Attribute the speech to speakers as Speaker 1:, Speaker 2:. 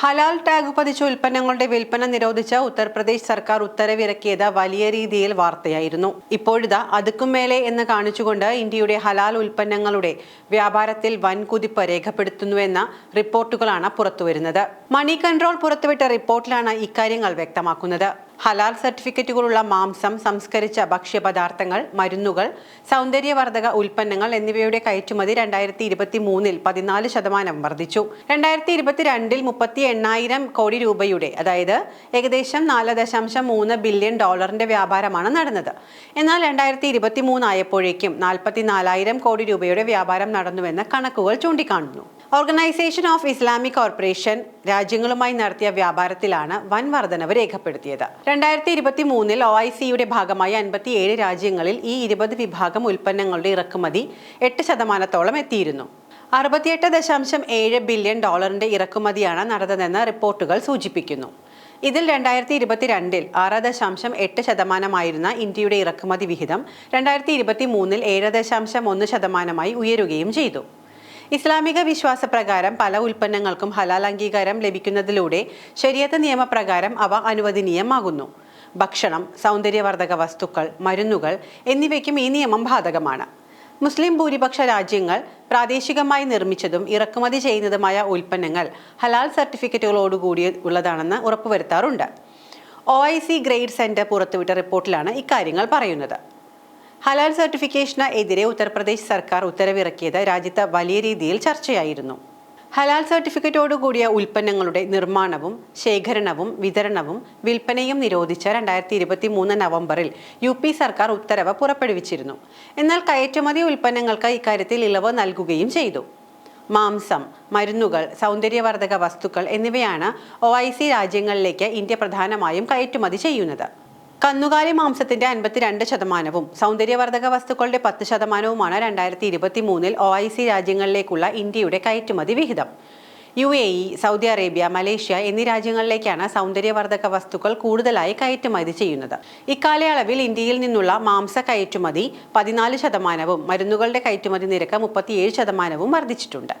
Speaker 1: ഹലാൽ tag പതിച്ച ഉൽപ്പന്നങ്ങളുടെ വിൽപ്പന നിരോധിച്ച ഉത്തർപ്രദേശ് സർക്കാർ ഉത്തരവിറക്കിയത് വലിയ രീതിയിൽ വാർത്തയായിരുന്നു. ഇപ്പോഴിതാ അതുക്കും മേലെ എന്ന് കാണിച്ചുകൊണ്ട് ഇന്ത്യയുടെ ഹലാൽ ഉൽപ്പന്നങ്ങളുടെ വ്യാപാരത്തിൽ വൻ കുതിപ്പ് രേഖപ്പെടുത്തുന്നുവെന്ന റിപ്പോർട്ടുകളാണ് പുറത്തുവരുന്നത്. മണി കൺട്രോൾ പുറത്തുവിട്ട റിപ്പോർട്ടിലാണ് ഇക്കാര്യങ്ങൾ വ്യക്തമാക്കുന്നത്. ഹലാൽ സർട്ടിഫിക്കറ്റുകളുള്ള മാംസം സംസ്കരിച്ച ഭക്ഷ്യപദാർത്ഥങ്ങൾ മരുന്നുകൾ സൗന്ദര്യവർദ്ധക ഉൽപ്പന്നങ്ങൾ എന്നിവയുടെ കയറ്റുമതി രണ്ടായിരത്തി ഇരുപത്തി മൂന്നിൽ പതിനാല് ശതമാനം വർദ്ധിച്ചു. രണ്ടായിരത്തി ഇരുപത്തിരണ്ടിൽ മുപ്പത്തി എണ്ണായിരം കോടി രൂപയുടെ അതായത് ഏകദേശം നാല് ദശാംശം മൂന്ന് ബില്യൺ ഡോളറിന്റെ വ്യാപാരമാണ് നടന്നത്. എന്നാൽ രണ്ടായിരത്തി ഇരുപത്തി മൂന്നായപ്പോഴേക്കും നാൽപ്പത്തി നാലായിരം കോടി രൂപയുടെ വ്യാപാരം നടന്നുവെന്ന് കണക്കുകൾ ചൂണ്ടിക്കാണുന്നു. ഓർഗനൈസേഷൻ ഓഫ് ഇസ്ലാമിക് കോർപ്പറേഷൻ രാജ്യങ്ങളുമായി നടത്തിയ വ്യാപാരത്തിലാണ് വൻ വർധനവ് രേഖപ്പെടുത്തിയത്. രണ്ടായിരത്തി ഇരുപത്തി മൂന്നിൽ ഒ ഐ സിയുടെ ഭാഗമായി അൻപത്തിയേഴ് രാജ്യങ്ങളിൽ ഈ ഇരുപത് വിഭാഗം ഉൽപ്പന്നങ്ങളുടെ ഇറക്കുമതി എട്ട് ശതമാനത്തോളം എത്തിയിരുന്നു. അറുപത്തിയെട്ട് ദശാംശം ഏഴ് ബില്യൺ ഡോളറിന്റെ ഇറക്കുമതിയാണ് നടന്നതെന്ന് റിപ്പോർട്ടുകൾ സൂചിപ്പിക്കുന്നു. ഇതിൽ രണ്ടായിരത്തി ഇരുപത്തിരണ്ടിൽ ആറ് ദശാംശം എട്ട് ശതമാനമായിരുന്ന ഇന്ത്യയുടെ ഇറക്കുമതി വിഹിതം രണ്ടായിരത്തി ഇരുപത്തി മൂന്നിൽ ഏഴ് ദശാംശം ഒന്ന് ശതമാനമായി ഉയരുകയും ചെയ്തു. ഇസ്ലാമിക വിശ്വാസപ്രകാരം പല ഉൽപ്പന്നങ്ങൾക്കും ഹലാൽ അംഗീകാരം ലഭിക്കുന്നതിലൂടെ ശരിയത്ത് നിയമപ്രകാരം അവ അനുവദനീയമാകുന്നു. ഭക്ഷണം സൗന്ദര്യവർദ്ധക വസ്തുക്കൾ മരുന്നുകൾ എന്നിവയ്ക്കും ഈ നിയമം ബാധകമാണ്. മുസ്ലിം ഭൂരിപക്ഷ രാജ്യങ്ങൾ പ്രാദേശികമായി നിർമ്മിച്ചതും ഇറക്കുമതി ചെയ്യുന്നതുമായ ഉൽപ്പന്നങ്ങൾ ഹലാൽ സർട്ടിഫിക്കറ്റുകളോടുകൂടി ഉള്ളതാണെന്ന് ഉറപ്പുവരുത്താറുണ്ട്. O I C trade centre പുറത്തുവിട്ട റിപ്പോർട്ടിലാണ് ഇക്കാര്യങ്ങൾ പറയുന്നത്. ഹലാൽ സർട്ടിഫിക്കേഷന് എതിരെ ഉത്തർപ്രദേശ് സർക്കാർ ഉത്തരവിറക്കിയത് രാജ്യത്ത് വലിയ രീതിയിൽ ചർച്ചയായിരുന്നു. ഹലാൽ സർട്ടിഫിക്കറ്റോടുകൂടിയ ഉൽപ്പന്നങ്ങളുടെ നിർമ്മാണവും ശേഖരണവും വിതരണവും വിൽപ്പനയും നിരോധിച്ച രണ്ടായിരത്തി ഇരുപത്തി മൂന്ന് നവംബറിൽ യു പി സർക്കാർ ഉത്തരവ് പുറപ്പെടുവിച്ചിരുന്നു. എന്നാൽ കയറ്റുമതി ഉൽപ്പന്നങ്ങൾക്ക് ഇക്കാര്യത്തിൽ ഇളവ് നൽകുകയും ചെയ്തു. മാംസം മരുന്നുകൾ സൗന്ദര്യവർദ്ധക വസ്തുക്കൾ എന്നിവയാണ് ഒ ഐ സി രാജ്യങ്ങളിലേക്ക് ഇന്ത്യ പ്രധാനമായും കയറ്റുമതി ചെയ്യുന്നത്. കന്നുകാലി മാംസത്തിന്റെ അൻപത്തിരണ്ട് ശതമാനവും സൗന്ദര്യവർദ്ധക വസ്തുക്കളുടെ പത്ത് ശതമാനവുമാണ് രണ്ടായിരത്തി ഇരുപത്തി മൂന്നിൽ ഒ ഐ സി രാജ്യങ്ങളിലേക്കുള്ള ഇന്ത്യയുടെ കയറ്റുമതി വിഹിതം. U A E Saudi Arabia Malaysia എന്നീ രാജ്യങ്ങളിലേക്കാണ് സൗന്ദര്യവർദ്ധക വസ്തുക്കൾ കൂടുതലായി കയറ്റുമതി ചെയ്യുന്നത്. ഇക്കാലയളവിൽ ഇന്ത്യയിൽ നിന്നുള്ള മാംസ കയറ്റുമതി പതിനാല് ശതമാനവും മരുന്നുകളുടെ കയറ്റുമതി നിരക്ക് മുപ്പത്തിയേഴ് ശതമാനവും വർദ്ധിച്ചിട്ടുണ്ട്.